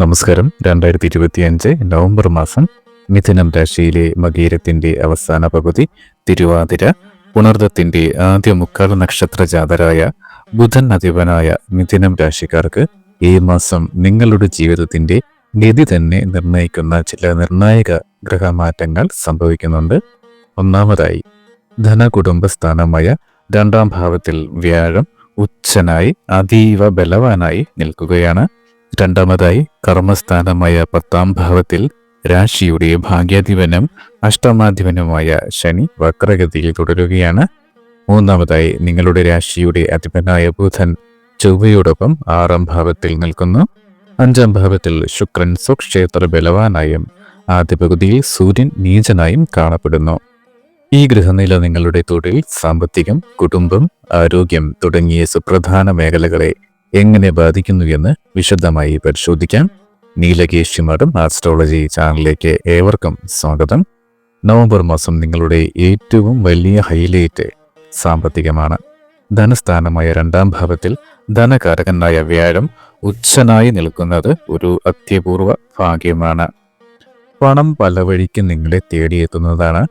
നമസ്കാരം. രണ്ടായിരത്തി ഇരുപത്തി അഞ്ച് നവംബർ മാസം മിഥുനം രാശിയിലെ മകീരത്തിന്റെ അവസാന പകുതി തിരുവാതിര. പുണർദത്തിന്റെ ആദ്യ മുക്കാൽ നക്ഷത്ര ജാതരായ ബുധൻ അധിപനായ മിഥുനം രാശിക്കാർക്ക് ഈ മാസം നിങ്ങളുടെ ജീവിതത്തിന്റെ ഗതി തന്നെ നിർണയിക്കുന്ന ചില നിർണായക ഗ്രഹമാറ്റങ്ങൾ സംഭവിക്കുന്നുണ്ട്. ഒന്നാമതായി ധനകുടുംബ സ്ഥാനമായ രണ്ടാം ഭാവത്തിൽ വ്യാഴം ഉച്ചനായി അതീവ ബലവാനായി നിൽക്കുകയാണ്. രണ്ടാമതായി കർമ്മസ്ഥാനമായ പത്താം ഭാവത്തിൽ രാശിയുടെ ഭാഗ്യാധിപനും അഷ്ടമാധിപനുമായ ശനി വക്രഗതിയിൽ തുടരുകയാണ്. മൂന്നാമതായി നിങ്ങളുടെ രാശിയുടെ അധിപനായ ബുധൻ ചൊവ്വയോടൊപ്പം ആറാം ഭാവത്തിൽ നിൽക്കുന്നു. അഞ്ചാം ഭാവത്തിൽ ശുക്രൻ സ്വക്ഷേത്ര ബലവാനായും ആദ്യ പകുതിയിൽ സൂര്യൻ നീചനായും കാണപ്പെടുന്നു. ഈ ഗൃഹനില നിങ്ങളുടെ തൊഴിൽ സാമ്പത്തികം കുടുംബം ആരോഗ്യം തുടങ്ങിയ സുപ്രധാന മേഖലകളെ എങ്ങനെ ബാധിക്കുന്നു എന്ന് വിശദമായി പരിശോധിക്കാം. നീലകേശി മഠം ആസ്ട്രോളജി ചാനലിലേക്ക് ഏവർക്കും സ്വാഗതം. നവംബർ മാസം നിങ്ങളുടെ ഏറ്റവും വലിയ ഹൈലൈറ്റ് സാമ്പത്തികമാണ്. ധനസ്ഥാനമായ രണ്ടാം ഭാവത്തിൽ ധനകാരകനായ വ്യാഴം ഉച്ചനായി നിൽക്കുന്നത് ഒരു അത്യപൂർവ ഭാഗ്യമാണ്. പണം പല വഴിക്ക് നിങ്ങളെ തേടിയെത്തുന്നതാണ്.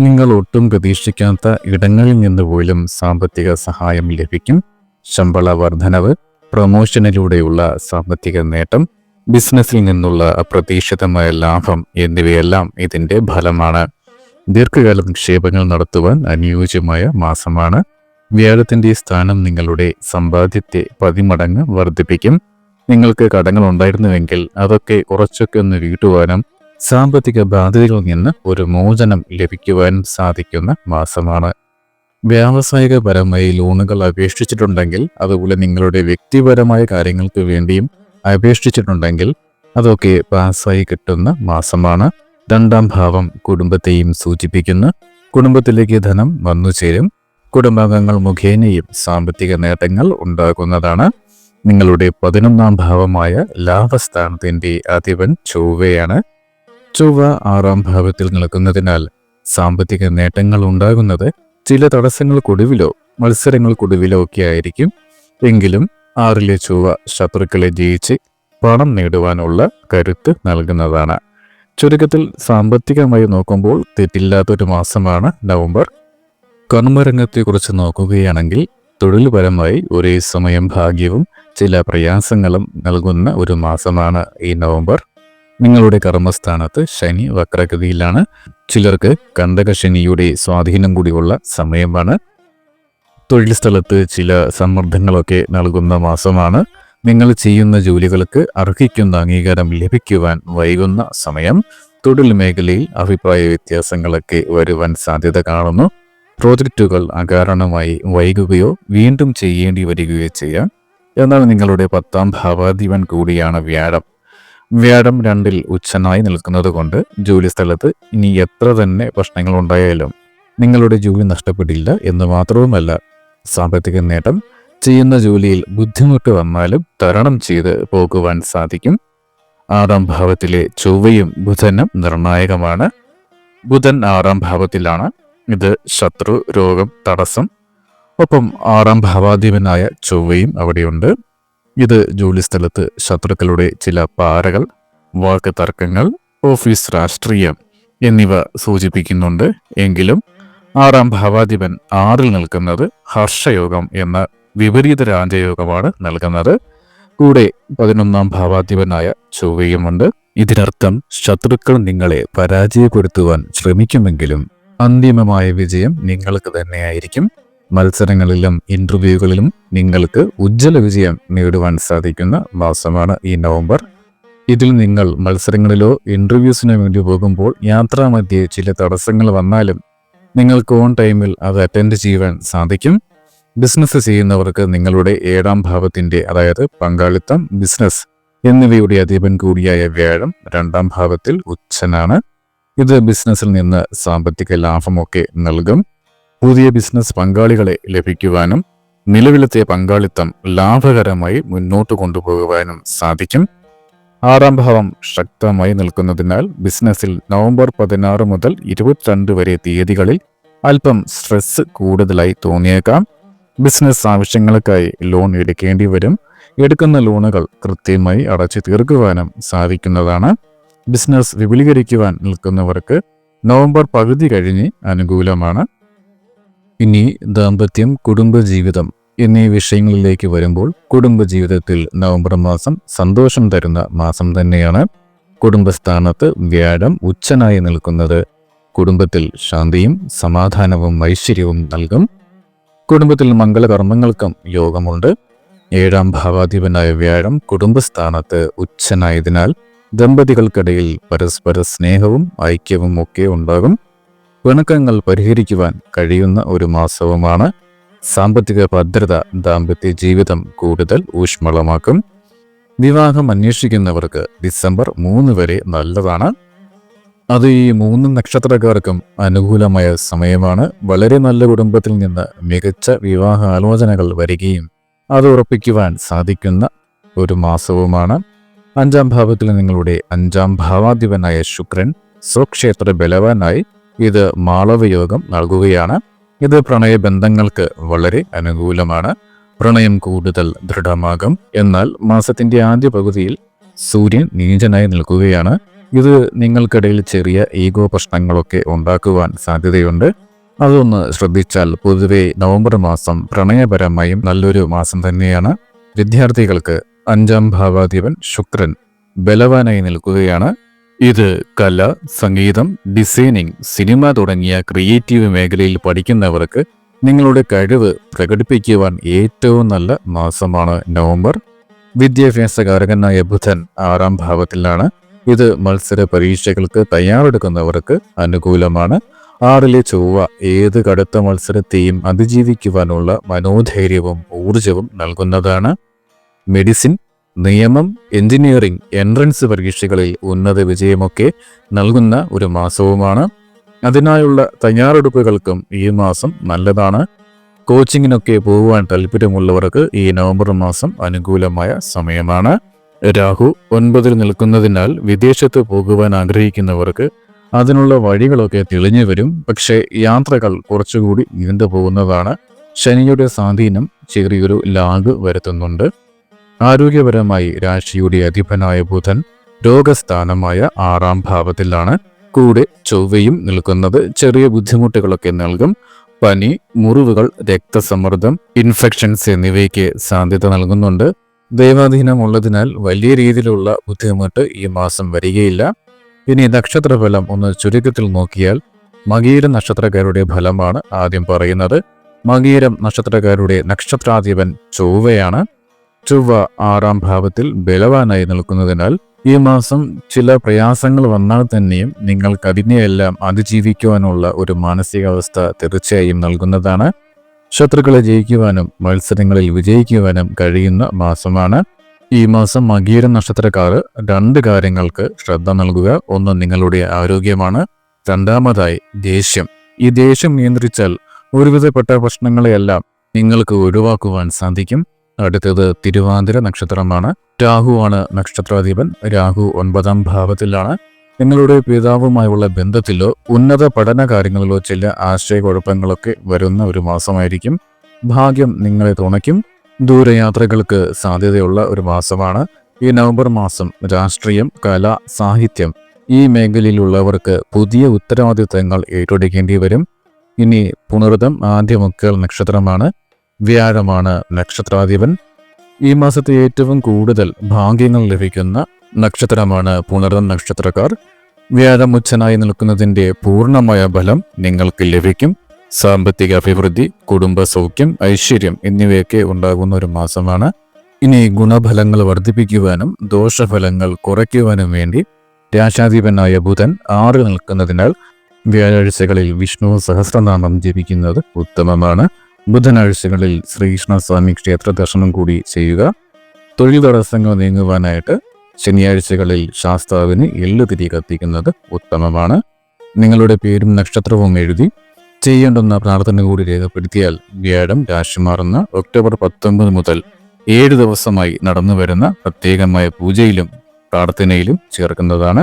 നിങ്ങൾ ഒട്ടും പ്രതീക്ഷിക്കാത്ത ഇടങ്ങളിൽ നിന്ന് പോലും സാമ്പത്തിക സഹായം ലഭിക്കും. ശമ്പള വർധനവ് പ്രൊമോഷനിലൂടെയുള്ള സാമ്പത്തിക നേട്ടം ബിസിനസ്സിൽ നിന്നുള്ള അപ്രതീക്ഷിതമായ ലാഭം എന്നിവയെല്ലാം ഇതിന്റെ ഫലമാണ്. ദീർഘകാല നിക്ഷേപങ്ങൾ നടത്തുവാൻ അനുയോജ്യമായ മാസമാണ്. വ്യാഴത്തിന്റെ സ്ഥാനം നിങ്ങളുടെ സമ്പാദ്യത്തെ പതിമടങ്ങ് വർദ്ധിപ്പിക്കും. നിങ്ങൾക്ക് കടങ്ങൾ ഉണ്ടായിരുന്നുവെങ്കിൽ അതൊക്കെ കുറച്ചൊക്കെ ഒന്ന് വീട്ടുവാനും സാമ്പത്തിക ബാധ്യതകളിൽ നിന്ന് ഒരു മോചനം ലഭിക്കുവാനും സാധിക്കുന്ന മാസമാണ്. വ്യാവസായികപരമായി ലോണുകൾ അപേക്ഷിച്ചിട്ടുണ്ടെങ്കിൽ അതുപോലെ നിങ്ങളുടെ വ്യക്തിപരമായ കാര്യങ്ങൾക്ക് വേണ്ടിയും അപേക്ഷിച്ചിട്ടുണ്ടെങ്കിൽ അതൊക്കെ പാസ്സായി കിട്ടുന്ന മാസമാണ്. രണ്ടാം ഭാവം കുടുംബത്തെയും സൂചിപ്പിക്കുന്നു. കുടുംബത്തിലേക്ക് ധനം വന്നു ചേരും. കുടുംബാംഗങ്ങൾ മുഖേനയും സാമ്പത്തിക നേട്ടങ്ങൾ ഉണ്ടാകുന്നതാണ്. നിങ്ങളുടെ പതിനൊന്നാം ഭാവമായ ലാഭസ്ഥാനത്തിന്റെ അധിപൻ ചൊവ്വയാണ്. ചൊവ്വ ആറാം ഭാവത്തിൽ നിൽക്കുന്നതിനാൽ സാമ്പത്തിക നേട്ടങ്ങൾ ഉണ്ടാകുന്നത് ചില തടസ്സങ്ങൾക്കൊടുവിലോ മത്സരങ്ങൾക്കൊടുവിലോ ഒക്കെ ആയിരിക്കും എങ്കിലും ആറിലെ ചൊവ്വ ശത്രുക്കളെ ജയിച്ച് പണം നേടുവാനുള്ള കരുത്ത് നൽകുന്നതാണ്. ചുരുക്കത്തിൽ സാമ്പത്തികമായി നോക്കുമ്പോൾ തെറ്റില്ലാത്തൊരു മാസമാണ് നവംബർ. കർമ്മരംഗത്തെക്കുറിച്ച് നോക്കുകയാണെങ്കിൽ തൊഴിൽപരമായി ഒരേ സമയം ഭാഗ്യവും ചില പ്രയാസങ്ങളും നൽകുന്ന ഒരു മാസമാണ് ഈ നവംബർ. നിങ്ങളുടെ കർമ്മസ്ഥാനത്ത് ശനി വക്രഗതിയിലാണ്. ചിലർക്ക് കണ്ടകശനിയുടെ സ്വാധീനം കൂടിയുള്ള സമയമാണ്. തൊഴിൽ സ്ഥലത്ത് ചില സമ്മർദ്ദങ്ങളൊക്കെ നൽകുന്ന മാസമാണ്. നിങ്ങൾ ചെയ്യുന്ന ജോലികൾക്ക് അർഹിക്കുന്ന അംഗീകാരം ലഭിക്കുവാൻ വൈകുന്ന സമയം. തൊഴിൽ മേഖലയിൽ അഭിപ്രായ വ്യത്യാസങ്ങളൊക്കെ വരുവാൻ സാധ്യത കാണുന്നു. പ്രോജക്റ്റുകൾ അകാരണമായി വൈകുകയോ വീണ്ടും ചെയ്യേണ്ടി വരികയോ ചെയ്യാം. എന്നാൽ നിങ്ങളുടെ പത്താം ഭാവാധിപൻ കൂടിയാണ് വ്യാഴം. വ്യാഴം രണ്ടിൽ ഉച്ചനായി നിൽക്കുന്നത് കൊണ്ട് ജോലി സ്ഥലത്ത് ഇനി എത്ര തന്നെ പ്രശ്നങ്ങൾ ഉണ്ടായാലും നിങ്ങളുടെ ജോലി നഷ്ടപ്പെടില്ല എന്ന് മാത്രവുമല്ല സാമ്പത്തിക നേട്ടം. ചെയ്യുന്ന ജോലിയിൽ ബുദ്ധിമുട്ട് വന്നാലും തരണം ചെയ്ത് പോകുവാൻ സാധിക്കും. ആറാം ഭാവത്തിലെ ചൊവ്വയും ബുധനും നിർണായകമാണ്. ബുധൻ ആറാം ഭാവത്തിലാണ്. ഇത് ശത്രു രോഗം തടസ്സം. ഒപ്പം ആറാം ഭാവാധിപനായ ചൊവ്വയും അവിടെയുണ്ട്. ഇത് ജോലിസ്ഥലത്ത് ശത്രുക്കളുടെ ചില പാരകൾ വാക്ക് തർക്കങ്ങൾ ഓഫീസ് രാഷ്ട്രീയം എന്നിവ സൂചിപ്പിക്കുന്നുണ്ട്. എങ്കിലും ആറാം ഭാവാധിപൻ ആറിൽ നിൽക്കുന്നത് ഹർഷയോഗം എന്ന വിപരീത രാജയോഗമാണ് നൽകുന്നത്. കൂടെ പതിനൊന്നാം ഭാവാധിപനായ ചൊവ്വയുമുണ്ട്. ഇതിനർത്ഥം ശത്രുക്കൾ നിങ്ങളെ പരാജയപ്പെടുത്തുവാൻ ശ്രമിക്കുമെങ്കിലും അന്തിമമായ വിജയം നിങ്ങൾക്ക് തന്നെയായിരിക്കും. മത്സരങ്ങളിലും ഇന്റർവ്യൂകളിലും നിങ്ങൾക്ക് ഉജ്ജ്വല വിജയം നേടുവാൻ സാധിക്കുന്ന മാസമാണ് ഈ നവംബർ. ഇതിൽ നിങ്ങൾ മത്സരങ്ങളിലോ ഇന്റർവ്യൂസിനോ വേണ്ടി പോകുമ്പോൾ യാത്രാമധ്യേ ചില തടസ്സങ്ങൾ വന്നാലും നിങ്ങൾക്ക് ഓൺ ടൈമിൽ അത് അറ്റൻഡ് ചെയ്യുവാൻ സാധിക്കും. ബിസിനസ് ചെയ്യുന്നവർക്ക് നിങ്ങളുടെ ഏഴാം ഭാവത്തിന്റെ അതായത് പങ്കാളിത്തം ബിസിനസ് എന്നിവയുടെ അധിപൻ കൂടിയായ വ്യാഴം രണ്ടാം ഭാവത്തിൽ ഉച്ചനാണ്. ഇത് ബിസിനസ്സിൽ നിന്ന് സാമ്പത്തിക ലാഭമൊക്കെ നൽകും. പുതിയ ബിസിനസ് പങ്കാളികളെ ലഭിക്കുവാനും നിലവിലത്തെ പങ്കാളിത്തം ലാഭകരമായി മുന്നോട്ട് കൊണ്ടുപോകുവാനും സാധിക്കും. ആറാം ഭാവം ശക്തമായി നിൽക്കുന്നതിനാൽ ബിസിനസ്സിൽ നവംബർ പതിനാറ് മുതൽ ഇരുപത്തിരണ്ട് വരെ തീയതികളിൽ അല്പം സ്ട്രെസ് കൂടുതലായി തോന്നിയേക്കാം. ബിസിനസ് ആവശ്യങ്ങൾക്കായി ലോൺ എടുക്കേണ്ടി വരും. എടുക്കുന്ന ലോണുകൾ കൃത്യമായി അടച്ചു തീർക്കുവാനും സാധിക്കുന്നതാണ്. ബിസിനസ് വിപുലീകരിക്കുവാൻ നിൽക്കുന്നവർക്ക് നവംബർ പകുതി കഴിഞ്ഞ് അനുകൂലമാണ്. ഇനി ദാമ്പത്യം കുടുംബജീവിതം എന്നീ വിഷയങ്ങളിലേക്ക് വരുമ്പോൾ കുടുംബജീവിതത്തിൽ നവംബർ മാസം സന്തോഷം തരുന്ന മാസം തന്നെയാണ്. കുടുംബസ്ഥാനത്ത് വ്യാഴം ഉച്ചനായി നിൽക്കുന്നത് കുടുംബത്തിൽ ശാന്തിയും സമാധാനവും ഐശ്വര്യവും നൽകും. കുടുംബത്തിൽ മംഗളകർമ്മങ്ങൾക്കും യോഗമുണ്ട്. ഏഴാം ഭാവാധിപനായ വ്യാഴം കുടുംബസ്ഥാനത്ത് ഉച്ചനായതിനാൽ ദമ്പതികൾക്കിടയിൽ പരസ്പര സ്നേഹവും ഐക്യവും ഒക്കെ ഉണ്ടാകും. പിണക്കങ്ങൾ പരിഹരിക്കുവാൻ കഴിയുന്ന ഒരു മാസവുമാണ്. സാമ്പത്തിക ഭദ്രത ദാമ്പത്യ ജീവിതം കൂടുതൽ ഊഷ്മളമാക്കും. വിവാഹം അന്വേഷിക്കുന്നവർക്ക് ഡിസംബർ മൂന്ന് വരെ നല്ലതാണ്. അത് ഈ മൂന്ന് നക്ഷത്രക്കാർക്കും അനുകൂലമായ സമയമാണ്. വളരെ നല്ല കുടുംബത്തിൽ നിന്ന് മികച്ച വിവാഹ ആലോചനകൾ വരികയും അത് ഉറപ്പിക്കുവാൻ സാധിക്കുന്ന ഒരു മാസവുമാണ്. അഞ്ചാം ഭാവത്തിൽ നിങ്ങളുടെ അഞ്ചാം ഭാവാധിപനായ ശുക്രൻ സ്വക്ഷേത്ര ബലവാനായി ഇത് മാളവയോഗം നൽകുകയാണ്. ഇത് പ്രണയബന്ധങ്ങൾക്ക് വളരെ അനുകൂലമാണ്. പ്രണയം കൂടുതൽ ദൃഢമാകും. എന്നാൽ മാസത്തിന്റെ ആദ്യ പകുതിയിൽ സൂര്യൻ നീചനായി നിൽക്കുകയാണ്. ഇത് നിങ്ങൾക്കിടയിൽ ചെറിയ ഈഗോ പ്രശ്നങ്ങളൊക്കെ ഉണ്ടാക്കുവാൻ സാധ്യതയുണ്ട്. അതൊന്ന് ശ്രദ്ധിച്ചാൽ പൊതുവെ നവംബർ മാസം പ്രണയപരമായും നല്ലൊരു മാസം തന്നെയാണ്. വിദ്യാർത്ഥികൾക്ക് അഞ്ചാം ഭാവാധിപൻ ശുക്രൻ ബലവാനായി നിൽക്കുകയാണ്. ഇത് കല സംഗീതം ഡിസൈനിങ് സിനിമ തുടങ്ങിയ ക്രിയേറ്റീവ് മേഖലയിൽ പഠിക്കുന്നവർക്ക് നിങ്ങളുടെ കഴിവ് പ്രകടിപ്പിക്കുവാൻ ഏറ്റവും നല്ല മാസമാണ് നവംബർ. വിദ്യാഭ്യാസകാരകനായ ബുധൻ ആറാം ഭാവത്തിലാണ്. ഇത് മത്സര പരീക്ഷകൾക്ക് തയ്യാറെടുക്കുന്നവർക്ക് അനുകൂലമാണ്. ആറിലെ ചൊവ്വ ഏത് കടുത്ത മത്സരത്തെയും അതിജീവിക്കുവാനുള്ള മനോധൈര്യവും ഊർജവും നൽകുന്നതാണ്. മെഡിസിൻ നിയമം എഞ്ചിനീയറിംഗ് എൻട്രൻസ് പരീക്ഷകളിൽ ഉന്നത വിജയമൊക്കെ നൽകുന്ന ഒരു മാസവുമാണ്. അതിനായുള്ള തയ്യാറെടുപ്പുകൾക്കും ഈ മാസം നല്ലതാണ്. കോച്ചിങ്ങിനൊക്കെ പോകുവാൻ താല്പര്യമുള്ളവർക്ക് ഈ നവംബർ മാസം അനുകൂലമായ സമയമാണ്. രാഹു ഒൻപതിൽ നിൽക്കുന്നതിനാൽ വിദേശത്ത് പോകുവാൻ ആഗ്രഹിക്കുന്നവർക്ക് അതിനുള്ള വഴികളൊക്കെ തെളിഞ്ഞു വരും. പക്ഷേ യാത്രകൾ കുറച്ചുകൂടി നീണ്ടു പോകുന്നതാണ്. ശനിയുടെ സ്വാധീനം ചെറിയൊരു ലാഗ് വരുത്തുന്നുണ്ട്. ആരോഗ്യപരമായി രാശിയുടെ അധിപനായ ബുധൻ രോഗസ്ഥാനമായ ആറാം ഭാവത്തിലാണ്. കൂടെ ചൊവ്വയും നിൽക്കുന്നത് ചെറിയ ബുദ്ധിമുട്ടുകളൊക്കെ നൽകും. പനി മുറിവുകൾ രക്തസമ്മർദ്ദം ഇൻഫെക്ഷൻസ് എന്നിവയ്ക്ക് സാധ്യത നൽകുന്നുണ്ട്. ദൈവാധീനമുള്ളതിനാൽ വലിയ രീതിയിലുള്ള ബുദ്ധിമുട്ട് ഈ മാസം വരികയില്ല. ഇനി നക്ഷത്രഫലം ഒന്ന് ചുരുക്കത്തിൽ നോക്കിയാൽ മകീര നക്ഷത്രക്കാരുടെ ഫലമാണ് ആദ്യം പറയുന്നത്. മകീരം നക്ഷത്രക്കാരുടെ നക്ഷത്രാധിപൻ ചൊവ്വയാണ്. ചൊവ്വ ആറാം ഭാവത്തിൽ ബലവാനായി നിൽക്കുന്നതിനാൽ ഈ മാസം ചില പ്രയാസങ്ങൾ വന്നാൽ തന്നെയും നിങ്ങൾക്ക് അതിനെയെല്ലാം അതിജീവിക്കുവാനുള്ള ഒരു മാനസികാവസ്ഥ തീർച്ചയായും നൽകുന്നതാണ്. ശത്രുക്കളെ ജയിക്കുവാനും മത്സരങ്ങളിൽ വിജയിക്കുവാനും കഴിയുന്ന മാസമാണ്. ഈ മാസം മകീര നക്ഷത്രക്കാർ രണ്ട് കാര്യങ്ങൾക്ക് ശ്രദ്ധ നൽകുക. ഒന്ന് നിങ്ങളുടെ ആരോഗ്യമാണ്. രണ്ടാമതായി ദേഷ്യം. ഈ ദേഷ്യം നിയന്ത്രിച്ചാൽ ഒരുവിധപ്പെട്ട പ്രശ്നങ്ങളെയെല്ലാം നിങ്ങൾക്ക് ഒഴിവാക്കുവാൻ സാധിക്കും. അടുത്തത് തിരുവാതിര നക്ഷത്രമാണ്. രാഹുവാണ് നക്ഷത്രാധിപൻ. രാഹു ഒൻപതാം ഭാവത്തിലാണ്. നിങ്ങളുടെ പിതാവുമായുള്ള ബന്ധത്തിലോ ഉന്നത പഠന കാര്യങ്ങളിലോ ചില ആശയക്കുഴപ്പങ്ങളൊക്കെ വരുന്ന ഒരു മാസമായിരിക്കും. ഭാഗ്യം നിങ്ങളെ തുണയ്ക്കും. ദൂരയാത്രകൾക്ക് സാധ്യതയുള്ള ഒരു മാസമാണ്. ഈ നവംബർ മാസം രാഷ്ട്രീയം കല സാഹിത്യം ഈ മേഖലയിലുള്ളവർക്ക് പുതിയ ഉത്തരവാദിത്തങ്ങൾ ഏറ്റെടുക്കേണ്ടി വരും. ഇനി പുണർതം ആദ്യമൊക്കെ നക്ഷത്രമാണ്. വ്യാഴമാണ് നക്ഷത്രാധിപൻ. ഈ മാസത്തെ ഏറ്റവും കൂടുതൽ ഭാഗ്യങ്ങൾ ലഭിക്കുന്ന നക്ഷത്രമാണ് പുണർന്ന നക്ഷത്രക്കാർ. വ്യാഴം നിൽക്കുന്നതിന്റെ പൂർണമായ ഫലം നിങ്ങൾക്ക് ലഭിക്കും. സാമ്പത്തിക അഭിവൃദ്ധി കുടുംബ സൗഖ്യം ഐശ്വര്യം എന്നിവയൊക്കെ ഉണ്ടാകുന്ന ഒരു മാസമാണ്. ഇനി ഗുണഫലങ്ങൾ വർദ്ധിപ്പിക്കുവാനും ദോഷഫലങ്ങൾ കുറയ്ക്കുവാനും വേണ്ടി രാശാധിപനായ ബുധൻ ആറ് നിൽക്കുന്നതിനാൽ വ്യാഴാഴ്ചകളിൽ വിഷ്ണു സഹസ്രനാമം ജപിക്കുന്നത് ഉത്തമമാണ്. ബുധനാഴ്ചകളിൽ ശ്രീകൃഷ്ണസ്വാമി ക്ഷേത്ര ദർശനം കൂടി ചെയ്യുക. തൊഴിൽ തടസ്സങ്ങൾ നീങ്ങുവാനായിട്ട് ശനിയാഴ്ചകളിൽ ശാസ്താവിന് എള്ളുതിരി കത്തിക്കുന്നത് ഉത്തമമാണ്. നിങ്ങളുടെ പേരും നക്ഷത്രവും എഴുതി ചെയ്യേണ്ടുന്ന പ്രാർത്ഥന കൂടി രേഖപ്പെടുത്തിയാൽ വ്യാഴം രാശി മാറുന്ന ഒക്ടോബർ പത്തൊമ്പത് മുതൽ ഏഴ് ദിവസമായി നടന്നു വരുന്ന പ്രത്യേകമായ പൂജയിലും പ്രാർത്ഥനയിലും ചേർക്കുന്നതാണ്.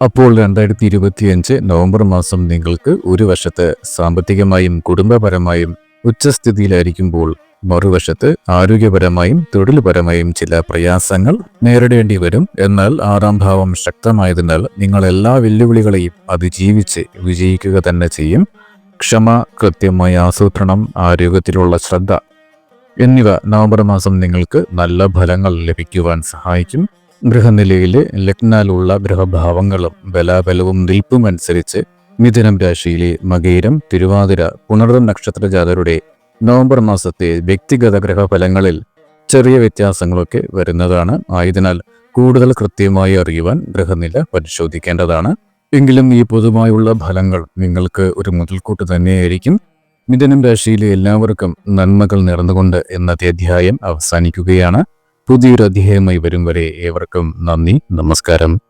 അപ്പോൾ രണ്ടായിരത്തി ഇരുപത്തിയഞ്ച് നവംബർ മാസം നിങ്ങൾക്ക് ഒരു വശത്ത് സാമ്പത്തികമായും കുടുംബപരമായും ഉച്ചസ്ഥിതിയിലായിരിക്കുമ്പോൾ മറുവശത്ത് ആരോഗ്യപരമായും തൊഴിൽപരമായും ചില പ്രയാസങ്ങൾ നേരിടേണ്ടി വരും. എന്നാൽ ആറാം ഭാവം ശക്തമായതിനാൽ നിങ്ങൾ എല്ലാ വെല്ലുവിളികളെയും അതിജീവിച്ച് വിജയിക്കുക തന്നെ ചെയ്യും. ക്ഷമ കൃത്യമായ ആസൂത്രണം ആരോഗ്യത്തിലുള്ള ശ്രദ്ധ എന്നിവ നവംബർ മാസം നിങ്ങൾക്ക് നല്ല ഫലങ്ങൾ ലഭിക്കുവാൻ സഹായിക്കും. ഗൃഹനിലയിലെ ലഗ്നാലുള്ള ഗ്രഹഭാവങ്ങളും ബലാബലവും നിൽപ്പും അനുസരിച്ച് മിഥുനം രാശിയിലെ മകേരം തിരുവാതിര പുണർദം നക്ഷത്ര ജാതരുടെ നവംബർ മാസത്തെ വ്യക്തിഗത ഗ്രഹഫലങ്ങളിൽ ചെറിയ വ്യത്യാസങ്ങളൊക്കെ വരുന്നതാണ്. ആയതിനാൽ കൂടുതൽ കൃത്യമായി അറിയുവാൻ ഗ്രഹനില പരിശോധിക്കേണ്ടതാണ്. എങ്കിലും ഈ പൊതുവായുള്ള ഫലങ്ങൾ നിങ്ങൾക്ക് ഒരു മുതൽക്കൂട്ട് തന്നെയായിരിക്കും. മിഥുനം രാശിയിലെ എല്ലാവർക്കും നന്മകൾ നേർന്നുകൊണ്ട് ഇന്നത്തെ അധ്യായം അവസാനിക്കുകയാണ്. പുതിയൊരു അധ്യായമായി വരും വരെ ഏവർക്കും നന്ദി നമസ്കാരം.